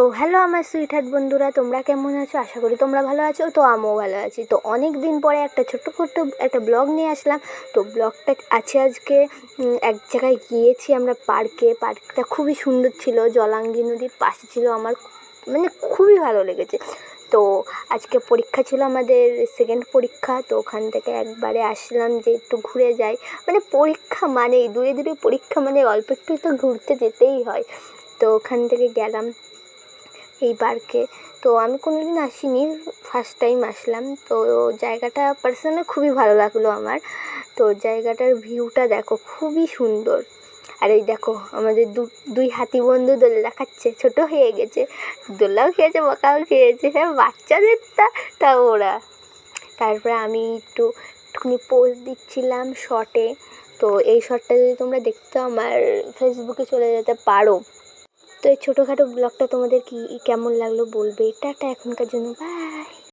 তো হ্যালো আমার sweet heart বন্ধুরা, তোমরা কেমন আছো? আশা করি তোমরা ভালো আছো, তো আমিও ভালো আছি। তো অনেক দিন পরে একটা ছোট্ট ছোট্ট একটা ব্লগ নিয়ে আসলাম। তো ব্লগটা আছে আজকে এক জায়গায় গিয়েছি আমরা পার্কে পার্কটা খুবই সুন্দর ছিল, জলাঙ্গি নদীর পাশে ছিল আমার মানে খুবই ভালো লেগেছে। তো আজকে পরীক্ষা ছিল আমাদের সেকেন্ড পরীক্ষা, তো ওখান থেকে একবারে আসলাম যে একটু ঘুরে যাই। মানে পরীক্ষা মানেই, দূরে দূরে পরীক্ষা মানে অল্প একটু তো ঘুরতে যেতেই হয়। তো ওখান থেকে গেলাম। এই পার্কে। তো আমি কোনো দিন আসিনি ফার্স্ট টাইম আসলাম। তো জায়গাটা পার্সোনালি খুবই ভালো লাগল আমার। তো জায়গাটার ভিউটা দেখো, খুবই সুন্দর। আর এই দেখো, আমাদের দুই হাতি বন্ধু দোলনা খাচ্ছে ছোটো হয়ে গেছে। দোলাও খেয়েছে, বকাও খেয়েছে হ্যাঁ বাচ্চাদের তা তা ওরা। তারপরে আমি একটু, একটুখানি পোজ দিচ্ছিলাম শর্টে তো এই শর্টটা যদি তোমরা দেখতে, আমার ফেসবুকে চলে যেতে পারো। তো এই ছোটোখাটো ব্লগটা তোমাদের কি কেমন লাগল বলবে? টাটা এখনকার জন্য বাই